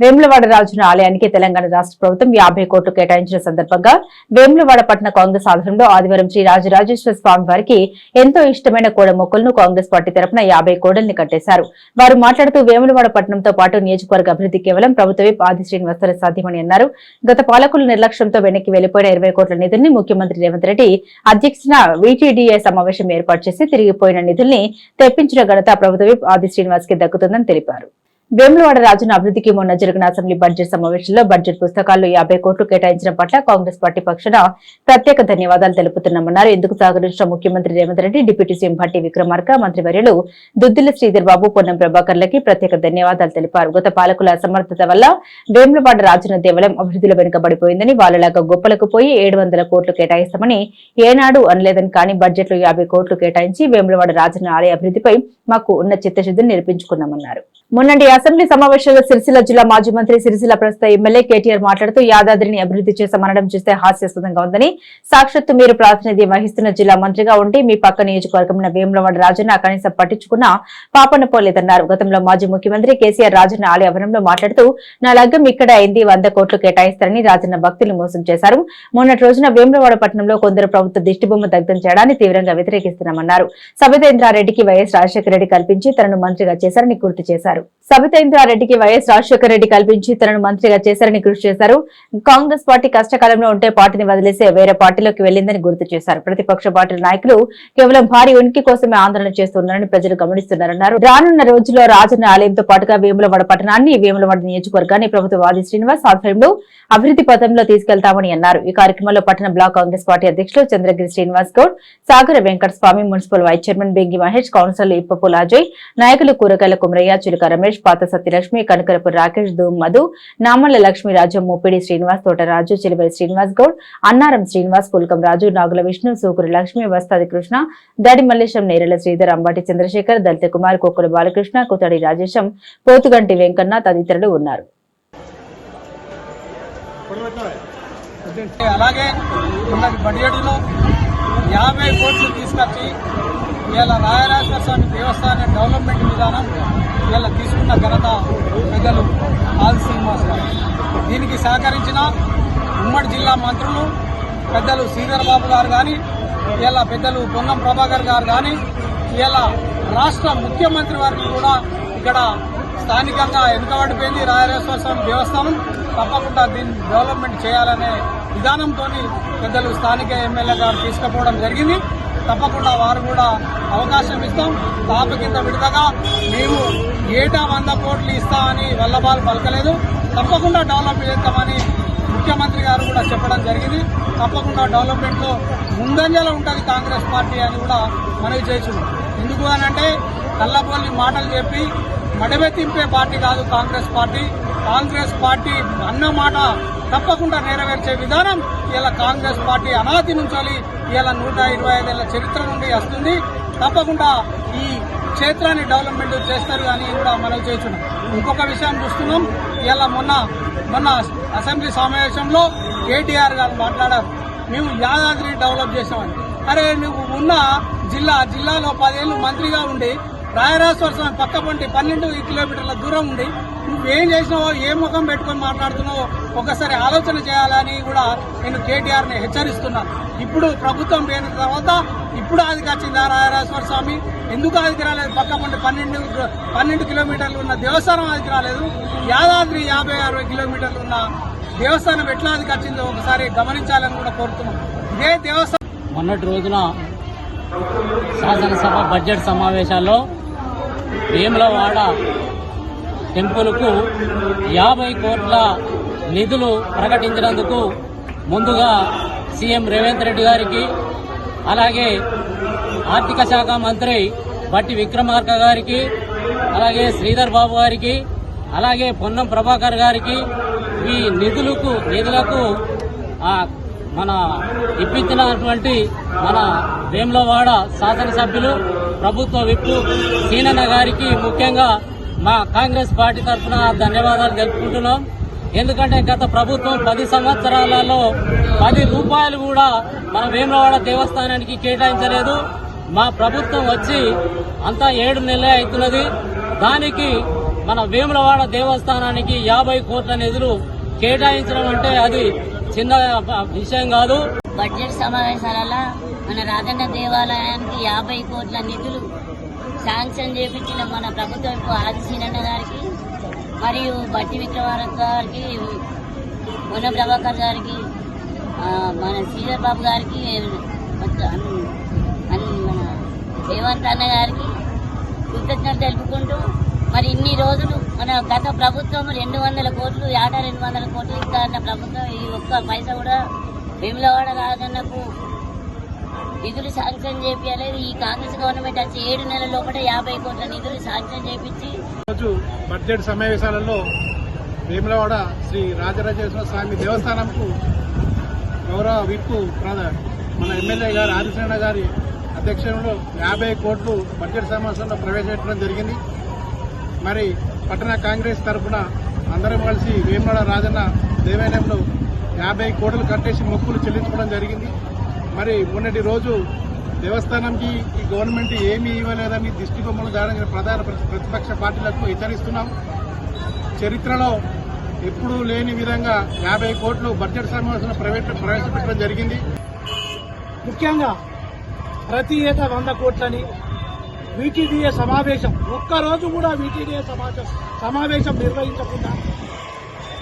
వేములవాడ రాజున ఆలయానికి తెలంగాణ రాష్ట్ర ప్రభుత్వం యాభై కోట్లు కేటాయించిన సందర్భంగా వేములవాడ పట్టణ కాంగ్రెస్ ఆధ్వర్యంలో ఆదివారం శ్రీ రాజరాజేశ్వర స్వామి వారికి ఎంతో ఇష్టమైన కోడ మొక్కలను కాంగ్రెస్ పార్టీ తరపున యాభై కోడల్ని కట్టేశారు. వారు మాట్లాడుతూ వేములవాడ పట్టణంతో పాటు నియోజకవర్గ అభివృద్ధి కేవలం ప్రభుత్వమే ఆది శ్రీనివాసరావు సాధ్యమని అన్నారు. గత పాలకుల నిర్లక్ష్యంతో వెనక్కి వెళ్ళిపోయిన ఇరవై కోట్ల నిధుల్ని ముఖ్యమంత్రి రేవంత్ రెడ్డి అధ్యక్షన వీటీడీఏ సమావేశం ఏర్పాటు చేసి తిరిగిపోయిన నిధుల్ని తెప్పించిన ఘనత ప్రభుత్వ ఆది శ్రీనివాస్కి దక్కుతుందని తెలిపారు. వేములవాడ రాజున అభివృద్ధికి మొన్న జరిగిన అసెంబ్లీ బడ్జెట్ సమావేశంలో బడ్జెట్ పుస్తకాల్లో యాభై కోట్లు కేటాయించిన పట్ల కాంగ్రెస్ పార్టీ పక్షాన ప్రత్యేక ధన్యవాదాలు తెలుపుతున్నామన్నారు. ఇందుకు సహకరించిన ముఖ్యమంత్రి రేవంత్ రెడ్డి డిప్యూటీ సీఎం భట్టి విక్రమార్క మంత్రివర్యులు దుద్దిల శ్రీధర్ బాబు పొన్నం ప్రభాకర్లకి ప్రత్యేక ధన్యవాదాలు తెలిపారు. గత పాలకుల అసమర్థత వల్ల వేములవాడ రాజున దేవాలయం అభివృద్ధిలో వెనుకబడిపోయిందని వాళ్ళలాగా గొప్పలకు పోయి ఏడు వందల కోట్లు కేటాయిస్తామని ఏనాడు అనలేదని కానీ బడ్జెట్లో యాభై కోట్లు కేటాయించి వేములవాడ రాజున ఆలయ అభివృద్ధిపై మాకు ఉన్న చిత్తశుద్ధిని నిరూపించుకున్నామన్నారు. మొన్నటి అసెంబ్లీ సమావేశంలో సిరిసిల్ల జిల్లా మాజీ మంత్రి సిరిసిల్ల ప్రస్తుత ఎమ్మెల్యే కేటీఆర్ మాట్లాడుతూ యాదాద్రిని అభివృద్ధి చేశామనడం చూస్తే హాస్యాస్పదంగా ఉందని సాక్షాత్తు మీరు ప్రాతినిధ్యం వహిస్తున్న జిల్లా మంత్రిగా ఉండి మీ పక్క నియోజకవర్గం వేములవాడ రాజన్న కనీసం పట్టించుకున్న పాపన పోలేదన్నారు. గతంలో మాజీ ముఖ్యమంత్రి కేసీఆర్ రాజన్న ఆలయ మాట్లాడుతూ నా లగ్గం ఇక్కడ అయింది వంద కోట్లు కేటాయిస్తారని రాజన్న భక్తులు మోసం చేశారు. మొన్నటి రోజున వేములవాడ పట్టణంలో కొందరు ప్రభుత్వ దిష్టిబొమ్మ దగ్ధం చేయడాన్ని తీవ్రంగా వ్యతిరేకిస్తున్నామన్నారు. సబితేంద్రారెడ్డికి వైఎస్ రాజశేఖర రెడ్డి కల్పించి తనను మంత్రిగా చేశారని గుర్తు చేశారు. సబితేంద్రారెడ్డికి వైఎస్ రాజశేఖర రెడ్డి కల్పించి తనను మంత్రిగా చేశారని కృషి చేశారు. కాంగ్రెస్ పార్టీ కష్టకాలంలో ఉంటే పార్టీని వదిలేసి వేరే పార్టీలోకి వెళ్ళిందని గుర్తు చేశారు. ప్రతిపక్ష పార్టీల నాయకులు కేవలం భారీ ఉనికి కోసమే ఆందోళన చేస్తున్నారని ప్రజలు గమనిస్తున్నారన్నారు. రానున్న రోజుల్లో రాజన్న ఆలయంతో పాటుగా వేములవాడ పట్టణాన్ని వేములవాడ నియోజకవర్గాన్ని ప్రభుత్వ వాది శ్రీనివాస్ ఆధ్వర్యంలో అభివృద్ధి పథంలో తీసుకెళ్తామని అన్నారు. ఈ కార్యక్రమంలో పట్టణ బ్లాక్ కాంగ్రెస్ పార్టీ అధ్యక్షులు Chandragiri Srinivas Goud Sagara Venkata Swamy municipal vice chairman Bengi Mahesh councillor Ippapula Ajay నాయకులు కూరగాయల కుమరయ్య చిలుక రమేష్ పాత సత్యలక్ష్మి కనకరపు రాకేష్ ధూమ్ మధు నామల్ల లక్ష్మి రాజు ముప్పిడి శ్రీనివాస్ తోటరాజు చిలువరి శ్రీనివాస్ గౌడ్ అన్నారం శ్రీనివాస్ పుల్కం రాజు నాగుల విష్ణు సూకురు లక్ష్మి వస్తాది కృష్ణ దాడి మల్లేశం నేరల శ్రీధర్ అంబాటి చంద్రశేఖర్ దళిత కుమార్ కుక్కుల బాలకృష్ణ కుతడి రాజేశం పోతుగంటి వెంకన్న తదితరులు ఉన్నారు. అలాగే ఉన్నది బడ్జెట్లో యాభై కోట్లు తీసుకొచ్చి ఇలా రాయరాజేశ్వర స్వామి దేవస్థానం డెవలప్మెంట్ విధానం ఇలా తీసుకున్న ఘనత పెద్దలు ఆల్ శ్రీనివాస్ దీనికి సహకరించిన ఉమ్మడి జిల్లా మంత్రులు పెద్దలు శ్రీధర్ బాబు గారు కానీ ఇలా పెద్దలు పొన్నం ప్రభాకర్ గారు కానీ ఇలా రాష్ట్ర ముఖ్యమంత్రి వారికి కూడా ఇక్కడ స్థానికంగా వెనుకబడిపోయింది రాయరేశ్వర స్వామి దేవస్థానం. తప్పకుండా దీన్ని డెవలప్మెంట్ చేయాలనే విధానంతో పెద్దలు స్థానిక ఎమ్మెల్యే గారు తీసుకుపోవడం జరిగింది. తప్పకుండా వారు కూడా అవకాశం ఇస్తాం. తాప కింద విడతగా మేము ఏటా వంద కోట్లు ఇస్తామని వల్లభాలు పలకలేదు. తప్పకుండా డెవలప్ చేస్తామని ముఖ్యమంత్రి గారు కూడా చెప్పడం జరిగింది. తప్పకుండా డెవలప్మెంట్లో ముందంజలో ఉంటుంది కాంగ్రెస్ పార్టీ అని కూడా మనవి చేసింది ఎందుకు అని అంటే కల్లబోల్లి మాటలు చెప్పి మడబెత్తింపే పార్టీ కాదు కాంగ్రెస్ పార్టీ. కాంగ్రెస్ పార్టీ అన్నమాట తప్పకుండా నెరవేర్చే విధానం ఇలా కాంగ్రెస్ పార్టీ అనాది నుంచాలి ఇలా నూట ఇరవై ఐదేళ్ళ చరిత్ర నుండి వస్తుంది. తప్పకుండా ఈ క్షేత్రాన్ని డెవలప్మెంట్ చేస్తారు అని కూడా మనం చేస్తున్నాం. ఇంకొక విషయం చూస్తున్నాం. ఇలా మొన్న మొన్న అసెంబ్లీ సమావేశంలో కేటీఆర్ గారు మాట్లాడారు. మేము యాదాద్రి డెవలప్ చేసామని అరే నువ్వు ఉన్న జిల్లా జిల్లాలో పదేళ్ళు మంత్రిగా ఉండి రాయరాజేశ్వర స్వామి పక్క పంటి పన్నెండు కిలోమీటర్ల దూరం ఉండి నువ్వేం చేసినావో ఏ ముఖం పెట్టుకొని మాట్లాడుతున్నావో ఒకసారి ఆలోచన చేయాలని కూడా నేను కేటీఆర్ని హెచ్చరిస్తున్నాను ఇప్పుడు ప్రభుత్వం పోయిన తర్వాత ఇప్పుడు ఆదికి వచ్చిందా రాయరాజేశ్వర స్వామి? ఎందుకు ఆదికి రాలేదు? పక్క పంటి పన్నెండు పన్నెండు కిలోమీటర్లు ఉన్న దేవస్థానం ఆదికి రాలేదు. యాదాద్రి యాభై అరవై కిలోమీటర్లు ఉన్న దేవస్థానం ఎట్లా ఆదికి వచ్చిందో ఒకసారి గమనించాలని కూడా కోరుతున్నాం. ఇదే దేవస్థానం మొన్నటి రోజున శాసనసభ బడ్జెట్ సమావేశాల్లో వేములవాడ టెంపుల్కు యాభై కోట్ల నిధులు ప్రకటించినందుకు ముందుగా సీఎం రేవంత్ రెడ్డి గారికి అలాగే ఆర్థిక శాఖ మంత్రి బట్టి విక్రమార్క గారికి అలాగే శ్రీధర్ బాబు గారికి అలాగే పొన్నం ప్రభాకర్ గారికి ఈ నిధులకు నిధులకు మన ఇప్పించినటువంటి మన వేములవాడ శాసనసభ్యులు ప్రభుత్వ విప్పు సీనన్న గారికి ముఖ్యంగా మా కాంగ్రెస్ పార్టీ తరఫున ధన్యవాదాలు తెలుపుకుంటున్నాం. ఎందుకంటే గత ప్రభుత్వం పది సంవత్సరాలలో పది రూపాయలు కూడా మన వేములవాడ దేవస్థానానికి కేటాయించలేదు. మా ప్రభుత్వం వచ్చి అంతా ఏడు నెలలే అవుతున్నది. దానికి మన వేములవాడ దేవస్థానానికి యాభై కోట్ల నిధులు కేటాయించడం అంటే అది చిన్న విషయం కాదు. బడ్జెట్ సమావేశాలలో మన రాజన్న దేవాలయానికి యాభై కోట్ల నిధులు శాంక్షన్ చేపించిన మన ప్రభుత్వం ఆదిశీనన్న గారికి మరియు బట్టి విక్రమార్క గారికి మొన్న ప్రభాకర్ గారికి మన శ్రీధర్ బాబు గారికి మన రేవంత్ అన్న గారికి కృతజ్ఞతలు తెలుపుకుంటూ మరి ఇన్ని రోజులు మన గత ప్రభుత్వం రెండు వందల కోట్లు ఏటా రెండు వందల కోట్లు ఇస్తా అన్న ప్రభుత్వం ఈ ఒక్క పైసా కూడా వేములవాడ రాజన్నకు నిధులు శాంక్షన్ చేపించలేదు ఈ కాంగ్రెస్ గవర్నమెంట్ వచ్చి ఏడు నెలల లోపల యాభై కోట్ల నిధులు శాంక్షన్ చేపించి రోజు బడ్జెట్ సమావేశాలలో వేములవాడ శ్రీ రాజరాజేశ్వర స్వామి దేవస్థానంకు గౌరవ విప్పు ప్రధా- మన ఎమ్మెల్యే గారు ఆదిశరణ గారి అధ్యక్షంలో యాభై కోట్లు బడ్జెట్ సమావేశంలో ప్రవేశపెట్టడం జరిగింది. మరి పట్టణ కాంగ్రెస్ తరఫున అందరం కలిసి వేములవాడ రాజన్న దేవాలయంలో యాభై కోట్లు కట్టేసి మొక్కులు చెల్లించుకోవడం జరిగింది. మరి మొన్నటి రోజు దేవస్థానంకి ఈ గవర్నమెంట్ ఏమీ ఇవ్వలేదని దిష్టి బొమ్మలు దాడిన ప్రధాన ప్రతి- ప్రతిపక్ష పార్టీలకు హెచ్చరిస్తున్నాం. చరిత్రలో ఎప్పుడూ లేని విధంగా యాభై కోట్లు బడ్జెట్ సమావేశంలో ప్రైవేట్ ప్రవేశపెట్టడం జరిగింది. ముఖ్యంగా ప్రతి ఏటా వంద కోట్లని వీటీడీఏ సమావేశం ఒక్కరోజు కూడా వీటీడీఏ సమావేశం సమావేశం నిర్వహించకుండా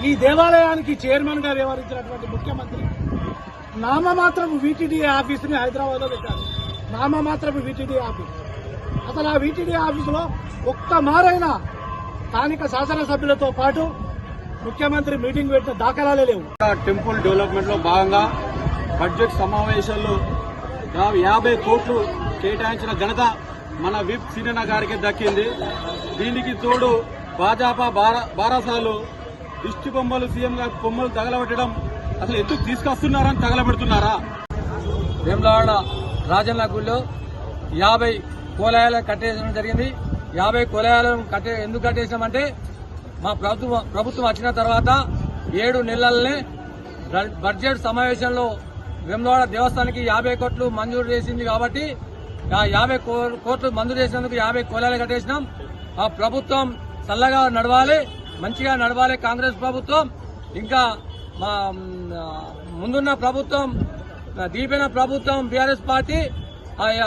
ఈ దేవాలయానికి చైర్మన్గా వ్యవహరించినటువంటి ముఖ్యమంత్రి నామమాత్రపు వీటీడీఏ ఆఫీసుని హైదరాబాద్లో పెట్టారు. నామమాత్రపు వీటీడీ ఆఫీస్. అసలు ఆ వీటీడీ ఆఫీసులో ఒక్క మారైనా స్థానిక శాసనసభ్యులతో పాటు ముఖ్యమంత్రి మీటింగ్ పెట్టిన దాఖలాలే లేవు. టెంపుల్ డెవలప్మెంట్లో భాగంగా బడ్జెట్ సమావేశాల్లో యాభై కోట్లు కేటాయించిన ఘనత మన విప్ సీనన్న గారికి దక్కింది. దీనికి తోడు భాజపా బారా- బారాసాలు దిష్టి బొమ్మలు సీఎం గారి బొమ్మలు తగలబెట్టడం అసలు ఎందుకు తీసుకొస్తున్నారని తగలబెడుతున్నారా? వేములవాడ రాజన్న గుడిలో యాభై కోలాయాలు కట్టేయడం జరిగింది. యాభై కోలాయాలను కట్టే ఎందుకు కట్టేసామంటే మా ప్రభుత్వం ప్రభుత్వం వచ్చిన తర్వాత ఏడు నెలలనే బడ్జెట్ సమావేశంలో వేములవాడ దేవస్థానానికి యాభై కోట్లు మంజూరు చేసింది కాబట్టి ఆ యాభై కో- కోట్లు మంజూరు చేసినందుకు యాభై కోలాయాలు కట్టేసినాం. ఆ ప్రభుత్వం చల్లగా నడవాలి. మంచిగా నడవాలి కాంగ్రెస్ ప్రభుత్వం. ఇంకా మా ముందున్న ప్రభుత్వం దీపైన ప్రభుత్వం బీఆర్ఎస్ పార్టీ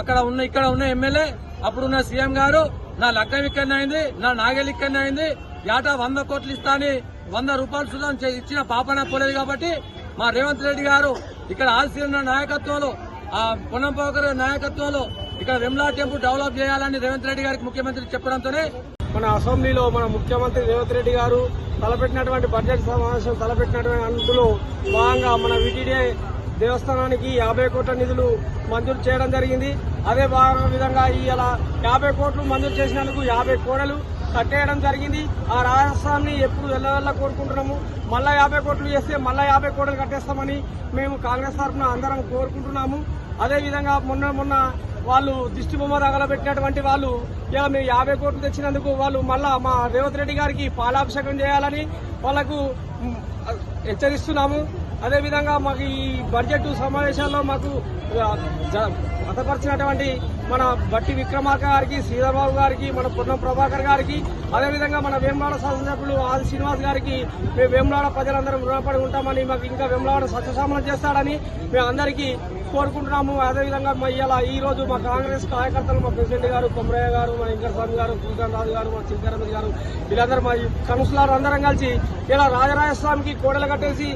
అక్కడ ఉన్న ఇక్కడ ఉన్న ఎమ్మెల్యే అప్పుడున్న సీఎం గారు నా లగ్గం ఇక్కడ అయింది నా నాగేలు ఇక్కడ అయింది ఏటా వంద కోట్లు ఇస్తాని వంద రూపాయలు సుధా ఇచ్చిన పాపన పోలేదు కాబట్టి మా రేవంత్ రెడ్డి గారు ఇక్కడ ఆల్సీన నాయకత్వంలో ఆ పొన్నం నాయకత్వంలో ఇక్కడ వెమ్లా టెంపుల్ డెవలప్ చేయాలని రేవంత్ రెడ్డి గారికి ముఖ్యమంత్రి చెప్పడంతోనే మన అసెంబ్లీలో మన ముఖ్యమంత్రి రేవంత్ రెడ్డి గారు తలపెట్టినటువంటి బడ్జెట్ సమావేశం తలపెట్టినటువంటి అందులో భాగంగా మన విటిడే దేవస్థానానికి యాభై కోట్ల నిధులు మంజూరు చేయడం జరిగింది. అదే భాగం విధంగా ఈ ఇలా యాభై కోట్లు మంజూరు చేసినందుకు యాభై కోడలు కట్టేయడం జరిగింది. ఆ రాజస్థాన్ని ఎప్పుడు వెళ్ళవెళ్ళ కోరుకుంటున్నాము. మళ్ళా యాభై కోట్లు చేస్తే మళ్ళా యాభై కోట్లు కట్టేస్తామని మేము కాంగ్రెస్ తరఫున అందరం కోరుకుంటున్నాము. అదేవిధంగా మొన్న మొన్న వాళ్ళు దిష్టి బొమ్మ తగలబెట్టినటువంటి వాళ్ళు ఇలా మేము యాభై కోట్లు తెచ్చినందుకు వాళ్ళు మళ్ళా మా రేవంత్ రెడ్డి గారికి పాలాభిషేకం చేయాలని వాళ్ళకు హెచ్చరిస్తున్నాము. అదేవిధంగా మాకు ఈ బడ్జెట్ సమావేశాల్లో మాకు జ- మతపరిచినటువంటి మన బట్టి విక్రమార్క గారికి శ్రీధర్బాబు గారికి మన పొన్నం ప్రభాకర్ గారికి అదేవిధంగా మన వేములాడ శాసనసభ్యులు ఆది శ్రీనివాస్ గారికి మేము వేములాడ ప్రజలందరం రుణపడి ఉంటామని మాకు ఇంకా వేములాడ సత్యసామనం చేస్తాడని మేము అందరికీ కోరుకుంటున్నాము. అదేవిధంగా మా ఇలా ఈ రోజు మా కాంగ్రెస్ కార్యకర్తలు మా ప్రెసిడెంట్ గారు కొమరయ్య గారు మా వెంకట స్వామి గారు కుల్కన్ రాజు గారు మా చిలకరమతి గారు వీళ్ళందరూ మా కౌన్సిలర్ అందరం కలిసి ఇలా రాజరాజస్వామికి కోడలు కట్టేసి